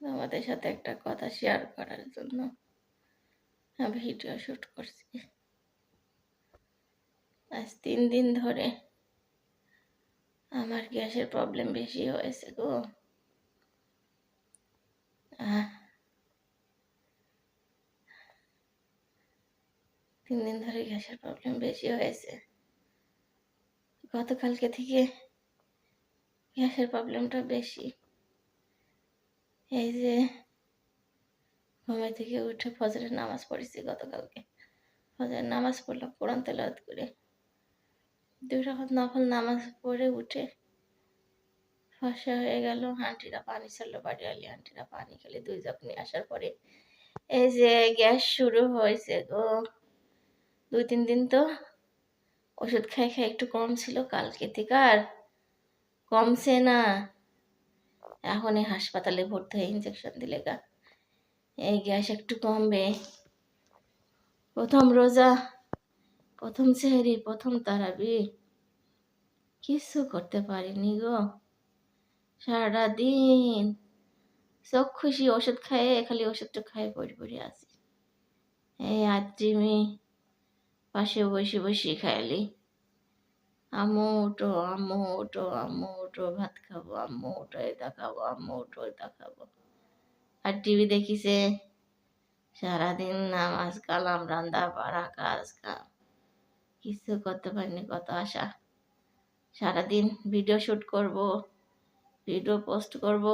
তোমাদের সাথে একটা কথা শেয়ার করার জন্য ভিডিও শুট করছি। আজ তিন দিন ধরে আমার গ্যাসের প্রবলেম বেশি হয়েছে গো। তিন দিন ধরে গ্যাসের প্রবলেম বেশি হয়েছে। গতকালকে থেকে গ্যাসের প্রবলেমটা বেশি। এই যে ঘুমে থেকে উঠে ফজরের নামাজ পড়েছি গতকালকে। ফজরের নামাজ পড়লাম, কোরআন তেলাওয়াত করে। রাখাত নফল নামাজ পড়ে উঠে ফসা হয়ে গেল। আন্টিরা পানি ছাড়লো, বাড়ি আলি আন্টিরা পানি খেলে দুই জগ নিয়ে আসার পরে এই যে গ্যাস শুরু হয়েছে গো। দুই, তিন দিন তো ওষুধ খাই খাই একটু কম ছিল কালকে থেকে আর কমছে না। এখন এই হাসপাতালে ভর্তি হয়ে ইঞ্জেকশন দিলে গা। এই গ্যাস একটু কমবে। প্রথম রোজা, প্রথম সেহরি, প্রথম তারাবি কিছু করতে পারিনি গো। সারা দিন চোখ খুশি, ওষুধ খাইয়ে খালি ওষুধটা খাইয়ে পড়ে পড়ে আসি এই আত্রিমি পাশে বসে বসে খাইলি আম্মু উঠো আম্মু উঠো আম্মু উঠো ভাত খাব আম্মু উঠো এটা খাব আম্মু উঠো এটা খাব। আর টিভি দেখিছে, সারাদিন নামাজ, কালাম রান্না বাড়া কাজ, কাম। কিছু করতে পারিনি, কত আশা। সারাদিন ভিডিও শুট করব, ভিডিও পোস্ট করব,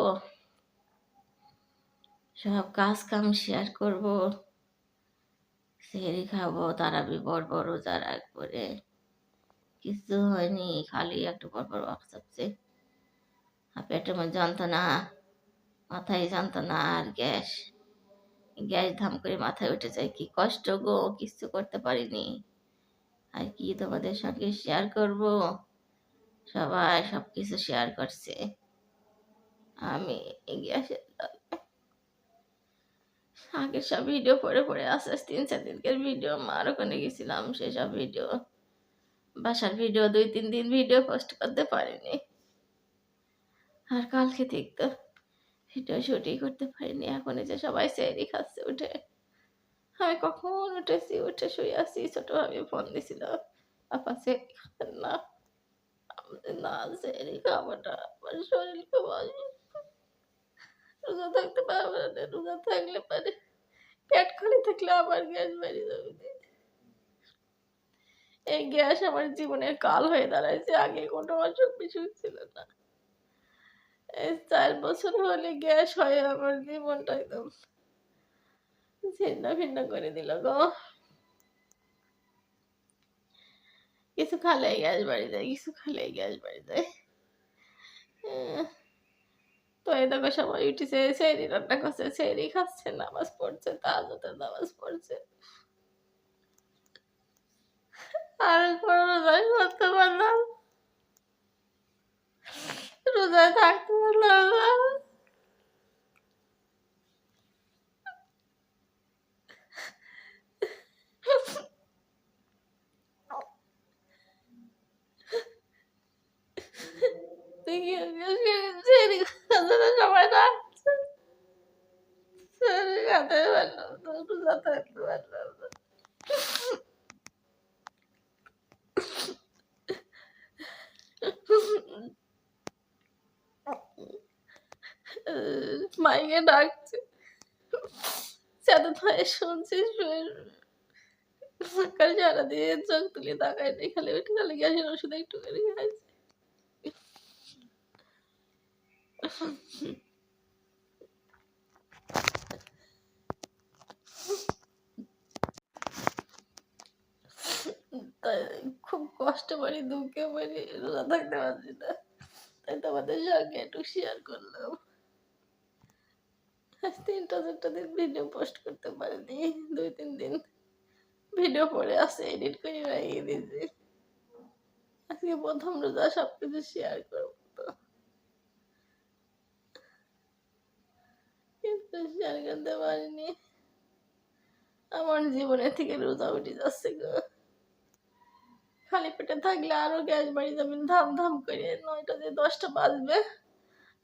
সব কাজ কাম শেয়ার করব। সেরি খাব, তারাবি বড় বড় রোজা রাখবরে কিছু হয়নি, খালি একটু পর পর চাপছে আর পেটের মধ্যে যন্ত্রণা মাথায় যন্ত্রণা আর গ্যাস। গ্যাস ধাম করে মাথায় উঠে যায়, কি কষ্ট গো, কিছু করতে পারিনি। আর কি তোমাদের সঙ্গে শেয়ার করব? সবাই সব কিছু শেয়ার করছে। আমি গ্যাসের আগে সব ভিডিও পড়ে পড়ে আস্তে আস্তে তিন চার দিনকার ভিডিও মার ওখানে গেছিলাম সেসব ভিডিও বাসার ভিডিও দুই, তিন দিন ভিডিও পোস্ট করতে পারিনি। আর কালকে দেখতো ভিডিও শুটিং করতে পারিনি। এখন যে সবাই সেরি খাচ্ছে উঠে। আমি কখন উঠেছি? উঠে শুয়ে আছি। ছোট ভাবি ফোন দিছিল। আপা খাবেন না। সেরি শরীর খুব রোজা থাকতে পারব না। রোজা থাকলে পারে পেট খালি থাকলে আবার গ্যাস বেরিয়ে যাবে। এই গ্যাস আমার জীবনের কাল হয়ে দাঁড়াইছে। আগে কোনো অসুখ বিসুখ ছিল না। এই চার বছর হলে গ্যাস হয়ে আমার জীবনটা একদম ছিন্ন ভিন্ন করে দিল গো। কিছু খালে গ্যাস বাড়ি যায়, কিছু খালে গ্যাস বাড়ি যায়। তো এই দেখো সবাই উঠেছে সেরি রান্না করছে সেরি খাচ্ছে, নামাজ পড়ছে, তাজতের নামাজ পড়ছে। আর কোনো রোজাই করতে পারলাম রোজায় থাকতে পারলাম না দেখি সেরি খাচ্ছে না সবাই ডাকছে সেরি খাতে পারলাম না রোজা থাকতে পারলাম না মাইকে ডাকছে সাথে ধরে শুনছি সারাদিন চোখ তুলে তাকায় নেই খালি খালি ওষুধ একটু করে খাইছে খুব কষ্ট পারি দুঃখে পারি রোজা থাকতে পারছি না। তাই তোমাদের সঙ্গে একটু শেয়ার করলাম। তিনটা চারটা দিন ভিডিও পোস্ট করতে পারিনি। দুই, তিন দিন ভিডিও পড়ে আছে এডিট করে লাগিয়ে দিয়েছি। আজকে প্রথম রোজা সব কিছু শেয়ার করব তো। কিন্তু শেয়ার করতে পারিনি। আমার জীবনের থেকে রোজা উঠে যাচ্ছে গো। খালি পেটে থাকলে আরও গ্যাস বাড়ি যাবেন ধাম ধাম করে। নয়টা যে দশটা বাজবে,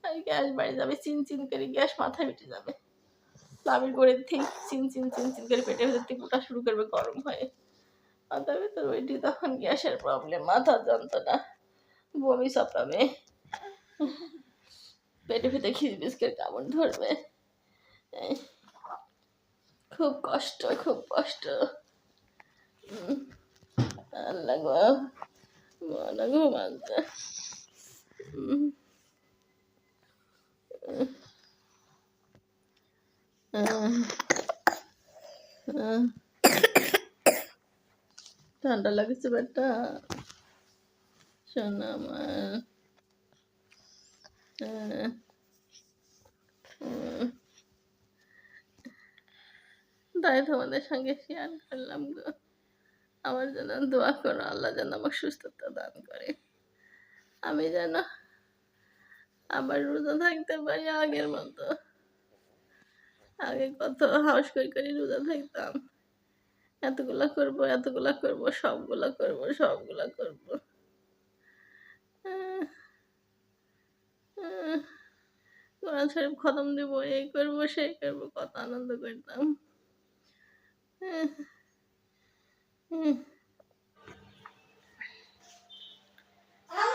আর গ্যাস বাড়ি যাবে চিন চিন করে গ্যাস মাথায় উঠে যাবে। লাভের করে ঠিক চিন চিন চিন চিন করে পেটের ভেতর থেকে উঠা শুরু করবে গরম হয়ে। মাথার ভেতর ওইটি তখন গ্যাসের প্রবলেম মাথার যন্ত্রণা, বমি চাপাবে পেটে পেটে খিচবিচ করে কামড় ধরবে। খুব কষ্ট খুব কষ্ট। আল্লাহ গো, মনে ঘুমাতে উম। ঠান্ডা লাগছে বেটা শোনা আমার তাই তোমাদের সঙ্গে শেয়ার করলাম গো। আমার যেন দোয়া করো, আল্লাহ যেন আমার সুস্থতা দান করে। আমি যেন আবার রোজা থাকতে পারি আগের মতো। আগে কত হাউস করে করে রোজা থাকতাম। এতগুলা করব এতগুলা করব সবগুলা করব সবগুলা করব। কোরআন শরীফ খতম দিব এই করব সেই করব কত আনন্দ করতাম।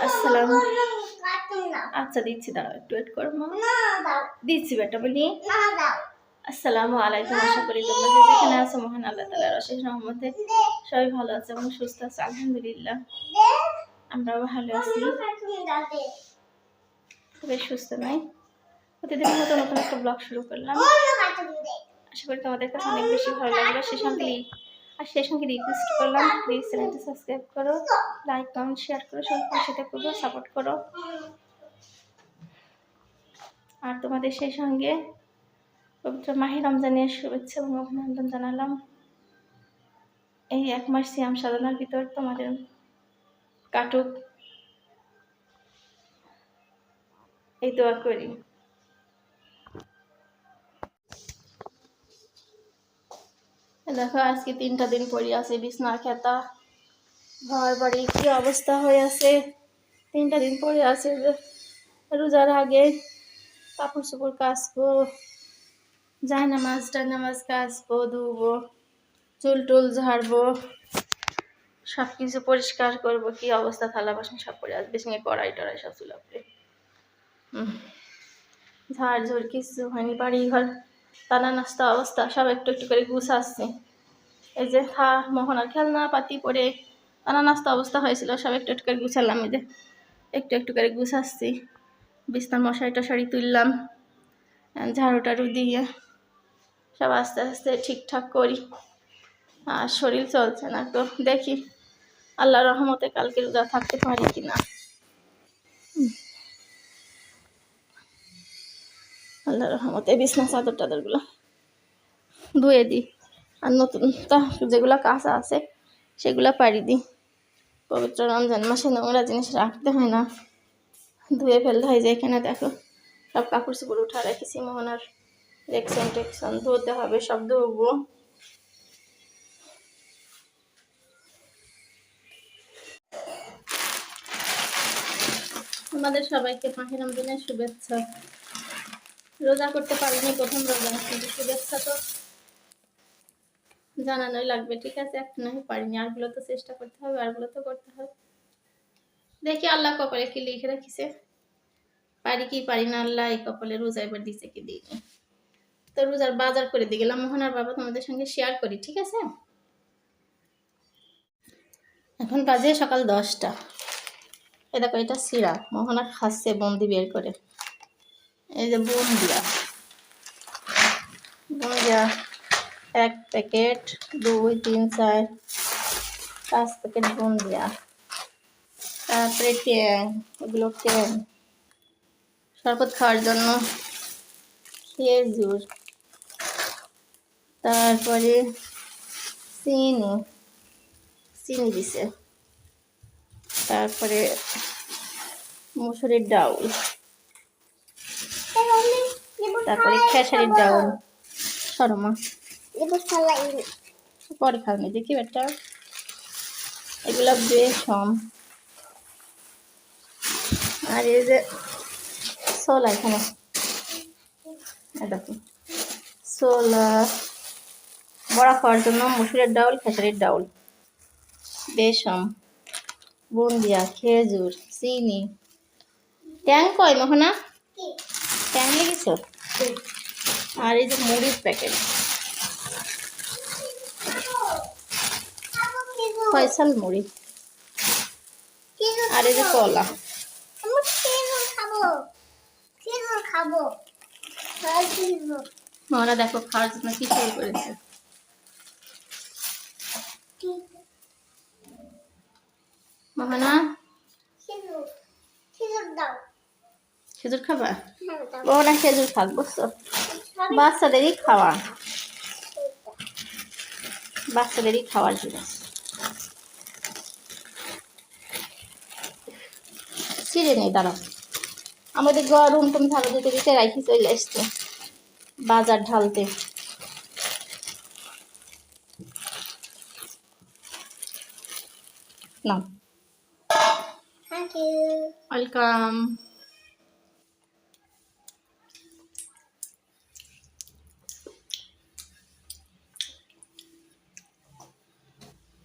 আসসালাম। আচ্ছা দিচ্ছি দাঁড়াও একটু ওয়েট করো মা। দিচ্ছি বেটা বলি। আসসালামু আলাইকুম, আশা করি তোমরা যে যেখানে আছো, মহান আল্লাহ তালার অশেষ রহমতে সবাই ভালো আছে এবং সুস্থ আছে, আলহামদুলিল্লাহ। আমরাও ভালো আছি। বেশ সুস্থ নয় প্রতিদিন মতো নতুন একটা ব্লগ শুরু করলাম। আশা করি তোমাদের কাছে অনেক বেশি ভালো লাগবে সে সঙ্গে আর সেই সঙ্গে রিকোয়েস্ট করলাম প্লিজ চ্যানেলটা সাবস্ক্রাইব করো লাইক কমেন্ট শেয়ার করো সব সাথে করব সাপোর্ট করো। আর তোমাদের সেই সঙ্গে পবিত্র মাহি রমজানের শুভেচ্ছা এবং অভিনন্দন জানালাম। এই এক মাস সিয়াম সাধনার ভিতর তোমাদের কাটুক। এই দোয়া করি। দেখো, আজকে তিনটা দিন পড়ে আছে, বিছনা, খেতা, ঘর বাড়ি, কি অবস্থা হয়ে আছে? তিনটা দিন পরে আছে, রোজার আগে কাপড় চোপড় কাচবো যায় নামাজ নামাজ কাচবো ধুবো, চুল টুল ঝাড়বো সব কিছু পরিষ্কার করব। কি অবস্থা? থালা বাসন সব পরে আসবে সঙ্গে কড়াই টড়াই সব চুলাপড়ে ঝাড় ঝুড় কিছু হয়নি বাড়ি ঘর টানা নাস্তা অবস্থা, সব একটু একটু করে গুছ গুছাচ্ছি এই যে খা মোহনার খেলনা, পাতি পরে টানা নাস্তা অবস্থা হয়েছিল, সব একটু একটু করে গুছালাম এই যে। একটু একটু করে গুছাচ্ছি বিছনার মশারি টশারি তুললাম ঝাড়ু টাড়ু দিয়ে। সব আস্তে আস্তে ঠিকঠাক করি। আর শরীর চলছে না তো, দেখি আল্লাহ রহমতে কালকে রোজা থাকতে পারি কি না। আল্লাহ রহমতে বিছনা, চাদর টাদরগুলো ধুয়ে দিই। আর নতুন তা যেগুলো কাঁচা আছে, সেগুলো পাড়ি দিই। পবিত্র রমজান মাসে নোংরা জিনিস রাখতে হয় না। ধুয়ে ফেলতে হয় যে এখানে দেখো, সব কাপড় চোপড় উঠা রেখেছি, মোহনার রেকশন টেকশন ধুতে হবে, সব ধুবো আমাদের সবাইকে মাহে রমজানের শুভেচ্ছা। রোজা করতে পারিনি, প্রথম রোজা, কিন্তু শুভেচ্ছা তো জানানোই লাগবে। ঠিক আছে একটা নয় পারিনি। আরগুলো তো চেষ্টা করতে হবে, আরগুলো তো করতে হবে। দেখি আল্লাহ কপালে কি লিখে রাখিছে। পারি কি পারি না, আল্লাহ এই কপালে রোজা এবার দিছে কি দিইনি। তো রোজার বাজার করে দিয়ে গেলাম। মোহনার বাবা তোমাদের সঙ্গে শেয়ার করি, ঠিক আছে? এখন বাজে সকাল দশটা। এ দেখো, এটা সিরা। মোহনা খাচ্ছে বন্দি বের করে। এই যে বন্দিয়া। বন্দিয়া, এক প্যাকেট, দুই, তিন, চার, পাঁচ প্যাকেট বন্দিয়া। তারপরে ট্যাং এগুলো ট্যাং শরবত খাওয়ার জন্য খেজুর। তারপরে চিনি চিনি দিছে। তারপরে মুসুরির ডাউল। তারপরে খেসারির ডাউল। সরমা পরে খাওনি দেখি বেটা এগুলো বেশম আর এই যে ছোলা এখানে। দেখো ছোলা। বড়া খাওয়ার জন্য মুসুরের ডাউল খেসারির ডাউল বেসম বুন্দিয়া খেজুর চিনি। ট্যাং কয় মোহনা? ট্যাং লেগেছ আর এই যে মুড়ির প্যাকেট। ফয়সাল মুড়ি। আর এই যে কলা। খাব। মোহনা দেখো খাওয়ার জন্য কি শুরু করেছে? মোহনা খেজুর খাবা? হ্যাঁ দাও। খেজুর খাক বুঝছ? বাচ্চাদেরই খাওয়া। বাচ্চাদেরই খাওয়ার জিনিস ছিঁড়ে নেই দাঁড়াও। আমাদের গরম তুমি থাকো দিতে দিতে রাখি চলে আসতো। বাজার ঢালতে। না ওয়েলকাম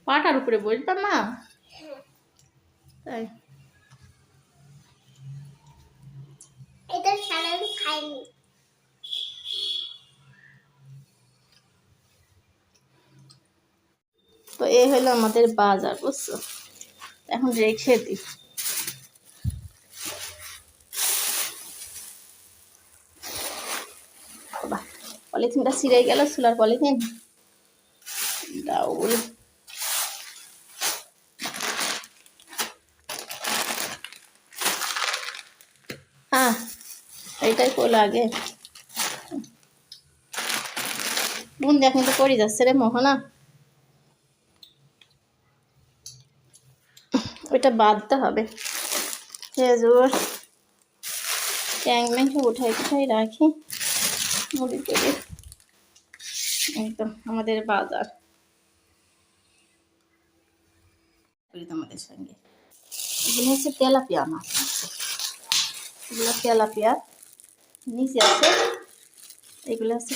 পাটার উপরে বসতাম না তাই। এটা স্যালাড খাইনি। তো এই হলো আমাদের বাজার বুঝছ? এখন রেখে দিই বাবা পলিথিনটা ছিঁড়ে গেল সোলার পলিথিন। ডাউল হ্যাঁ এইটাই করল আগে বোন দেখ কিন্তু পড়ে যাচ্ছে রে মোহনা। ওইটা বাঁধতে হবে। খেজুর ট্যাং ম্যাং উঠাই উঠাই রাখি। মুড়ি টুড়ি একদম, আমাদের বাজার। করি তোমাদের সঙ্গে। এগুলো হচ্ছে তেলাপিয়া মাছ। এগুলো তেলাপিয়া, নিচে আছে, এগুলো হচ্ছে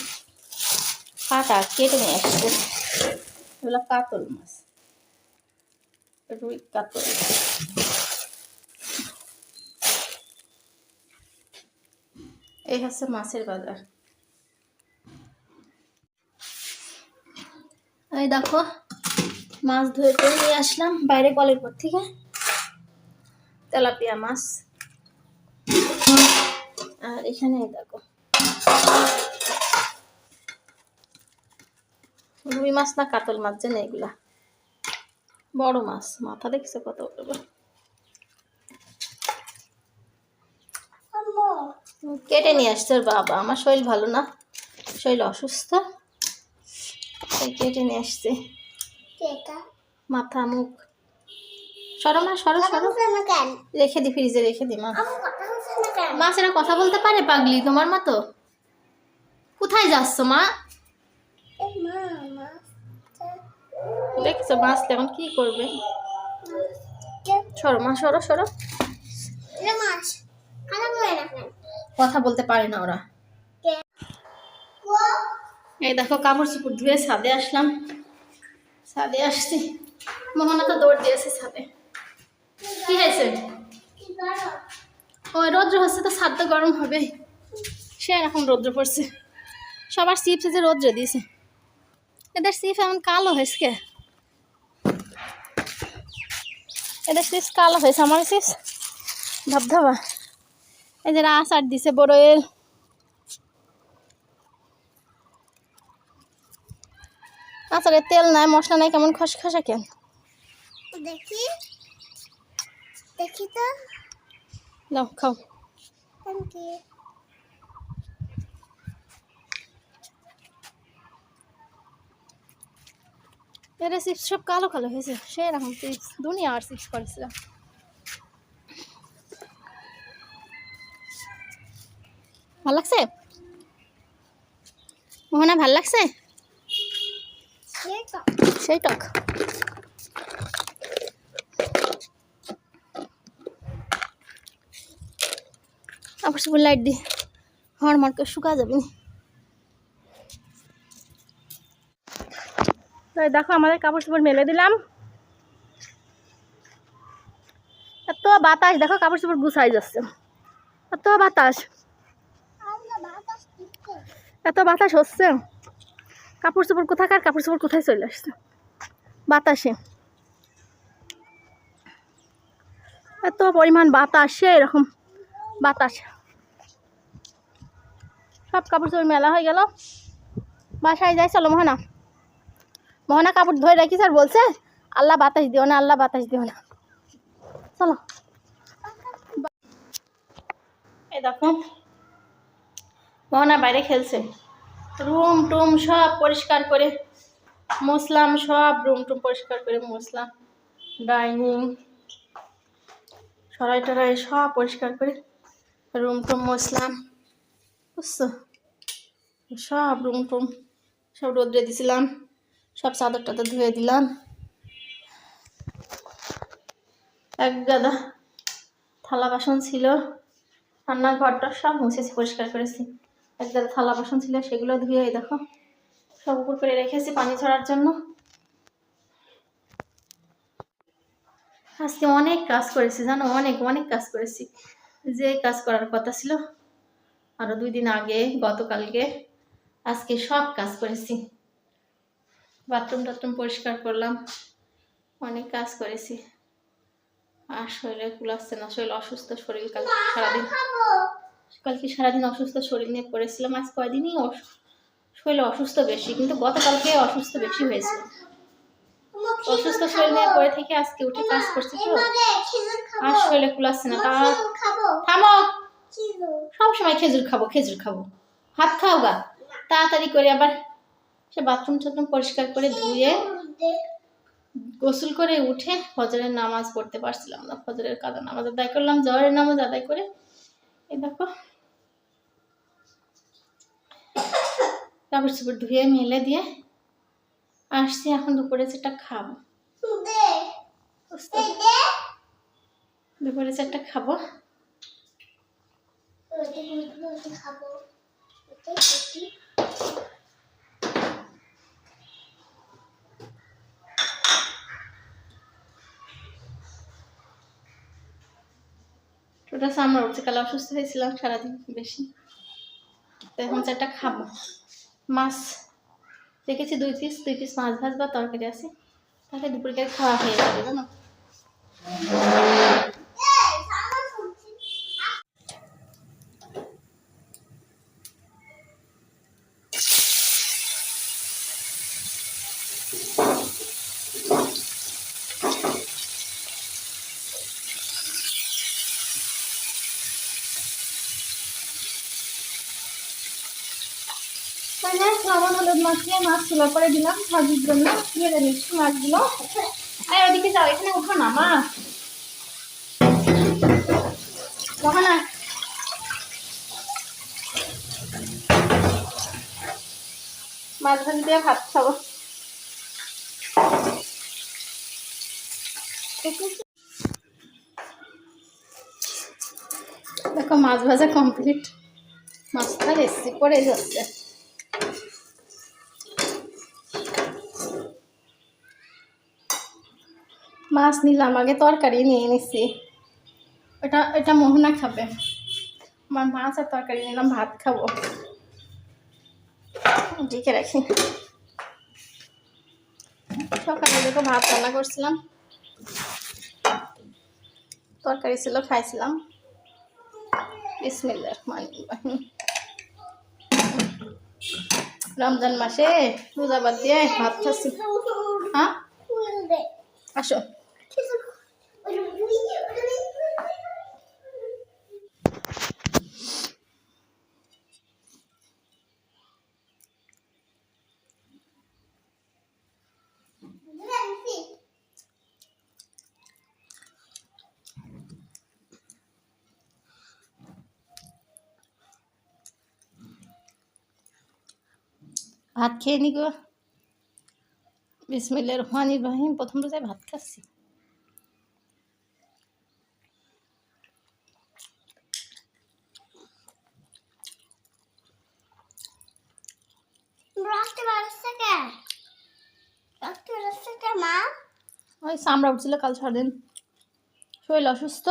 কাটা, কেটে নিয়ে আসছে। এগুলো কাতল মাছ। রুই কাতল। এই হচ্ছে মাছের বাজার। এই দেখো, মাছ ধরে ধরে নিয়ে আসলাম, বাইরে কলের পর থেকে। তেলাপিয়া মাছ। আর এখানে দেখো, রুই মাছ না কাতল মাছ জানে এগুলা। বড় মাছ, মাথা দেখছ কত বড়। কেটে নিয়ে আসছে বাবা, আমার শরীর ভালো না, শরীর অসুস্থ। তাই কেটে নিয়ে আসছে। মাথা মুখ সরো মা সরো কথা সরো। রেখে দি ফ্রিজে রেখে দি মা। মা সেটা কথা বলতে পারে পাগলি তোমার মতো কোথায় যাচ্ছ মা? দেখছ মাছ তেমন কি করবে? সরো মা সরো সরো। কথা বলে কথা বলতে পারে না ওরা। এই দেখো কাপড় চুপড় ধুয়ে ছাদে আসলাম। ছাদে আসছি। মোহনা তো দৌড় দিয়েছে ছাদে। কি হয়েছে? ওই রৌদ্র হচ্ছে তো ছাদ তো গরম হবে সে এখন রৌদ্র পড়ছে। সবার চিপসে যে রৌদ্র দিয়েছে। এদের চিপ এমন কালো হয়েছে? এদের চিপস কালো হয়েছে। আমার চিপস ধবধবা। এদের আচার দিছে বড়য়ের আচারের তেল নাই মশলা নাই কেমন খসখসা কেন? দেখি। দেখি তো। নাও খাও। থ্যাংক ইউ এরা চিপস সব কালো কালো হয়েছে। সেরকম চিপস দুনিয়া আর চিপস করেছিলাম ভালো লাগছে? মোহনা ভালো লাগছে? সেই টক। কাপড় চোপড় লাইট দি হর মারকে শুকা যাবে না। তো এই দেখো আমাদের কাপড় চোপড় মেলে দিলাম। এত বাতাস, দেখো কাপড় চোপড় গুছাই যাচ্ছে। এত বাতাস। এত বাতাস হচ্ছে। কাপড় চোপড় কোথাকার কাপড় চোপড় কোথায় চলে আসছে? বাতাসে। এত পরিমাণ বাতাসে, এরকম বাতাস। সব কাপড় চোপড় মেলা হয়ে গেল। বাসায় যাই, চলো মোহনা। মোহনা কাপড় ধরে রাখিস আর বলছে, আল্লাহ বাতাস দিও না, আল্লাহ বাতাস দিও না। চলো। এই দেখো, মোহনা বাইরে খেলছে। রুম টুম সব পরিষ্কার করে মুসলাম, সব রুম টুম পরিষ্কার করে মুসলাম। ডাইনিং, সরাই টরাই সব পরিষ্কার করে রুম টুম মুসলাম। বুঝছ? সব রুম টুম, সব রোদ্রে দিছিলাম, সব চাদর টাদর ধুয়ে দিলাম। এক গাদা থালা বাসন ছিল, রান্নাঘরটা সব মুছেছি, পরিষ্কার করেছি। এক গাদা থালা বাসন ছিল সেগুলো ধুয়ে দেখো, সব উপর করে রেখেছি পানি ছড়ার জন্য। আজকে অনেক কাজ করেছি, জানো? অনেক অনেক কাজ করেছি। যে কাজ করার কথা ছিল, আরও দুই দিন আগে, গতকালকে, আজকে সব কাজ করেছি। বাথরুম টাথরুম পরিষ্কার করলাম, অনেক কাজ করেছি। আর শরীরে কুলাচ্ছে না, শরীর অসুস্থ, শরীর কাল সারাদিন। কালকে সারাদিন অসুস্থ শরীর নিয়ে পড়েছিলাম, আজ কয়দিনই শরীর অসুস্থ বেশি, কিন্তু গতকালকে অসুস্থ বেশি হয়েছিল অসুস্থ শরীর নিয়ে পড়ে থেকে আজকে উঠে কাজ করছি তো। আর শরীরে কুলাচ্ছে না, তা থামো। সব সময় খেজুর খাব খেজুর খাব। হাত খাও গা। তাড়াতাড়ি করে আবার সে বাথরুম টাথরুম পরিষ্কার করে ধুয়ে গোসল করে উঠে ফজরের নামাজ পড়তে পারছিলাম না। ফজরের কাদা নামাজ আদায় করলাম, জহরের নামাজ আদায় করে এই দেখো। কাপড় চোপড় ধুয়ে, মেলে দিয়ে আসছি এখন দুপুরে সেটা খাব? দুপুরে সেটা খাব। ওটা সামনে উঠছে, কালে অসুস্থ হয়েছিলাম সারাদিন বেশি। তো এখন চারটা খাব। মাছ রেখেছি দুই পিস দুই পিস মাছ ভাজ বা তরকারি আছে। তাহলে দুপুরকে খাওয়া হয়ে যাবে, জানো? চুলা করে দিলাম ভাজির জন্য ভেজে নিচ্ছি মাছগুলো। আর ওদিকে যাও, এখানে উঠো না, মা। মাছ ভাজি দিয়ে ভাত দেখো, মাছ ভাজা কমপ্লিট মাছটা রেসি পড়ে যাচ্ছে। মাছ নিলাম, আগে তরকারি নিয়ে নিছি। এটা এটা মোহনা খাবে। আমার মাছ আর তরকারি নিলাম, ভাত খাব। ঢেকে রাখি। সকালে দেখো ভাত রান্না করছিলাম। তরকারি ছিল, খাইছিলাম। রমজান মাসে রোজা বাদ দিয়ে ভাত খাচ্ছি। হ্যাঁ? আসো। ভাত খেয়ে নিগো। বিসমিল্লা রহমান ইব্রাহিম প্রথম রোজায় ভাত খাচ্ছি। ওই সামরা উঠছিল কাল সারাদিন। শরীর অসুস্থ।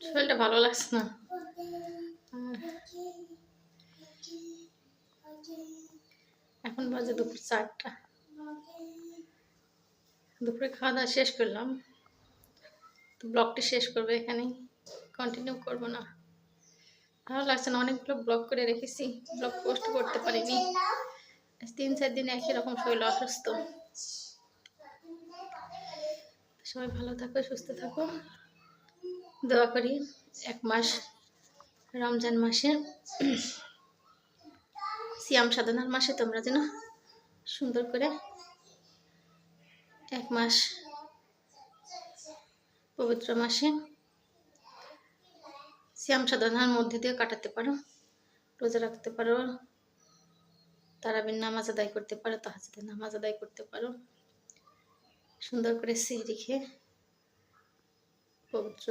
শরীরটা ভালো লাগছে না। এখন বাজে দুপুর চারটা। দুপুরে খাওয়া দাওয়া শেষ করলাম। তো ব্লগটি শেষ করব এখানেই। কন্টিনিউ করব না। ভালো লাগছে না, অনেকগুলো ব্লগ করে রেখেছি। ব্লগ পোস্ট করতে পারিনি। তিন চার দিন একই রকম শরীর অসুস্থ। সবাই ভালো থাকো, সুস্থ থাকো। দোয়া করি এক মাস রমজান মাসে। সিয়াম সাধনার মাসে তোমরা যেন সুন্দর করে এক মাস পবিত্র মাসে সিয়াম সাধনার মধ্যে দিয়ে কাটাতে পারো, রোজা রাখতে পারো, তারাবির নামাজ আদায় করতে পারো তাহাজের নামাজ আদায় করতে পারো। সুন্দর করে সিহরি খেয়ে পবিত্র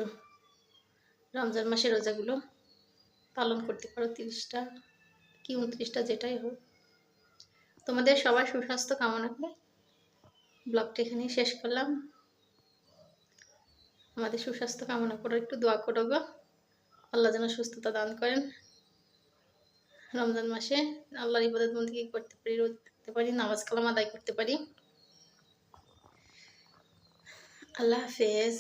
রমজান মাসের রোজাগুলো পালন করতে পারো, তিরিশটা কি উনত্রিশটা যেটাই হোক। তোমাদের সবার সুস্বাস্থ্য কামনা করে ব্লগটা এখানেই শেষ করলাম। আমাদের সুস্বাস্থ্য কামনা করো একটু দোয়া করো গো। আল্লাহ যেন সুস্থতা দান করেন। রমজান মাসে আল্লাহর ইবাদত বন্দি করতে পারি, রোজ করতে পারি, নামাজ কালাম আদায় করতে পারি। আল্লাহ হাফেজ।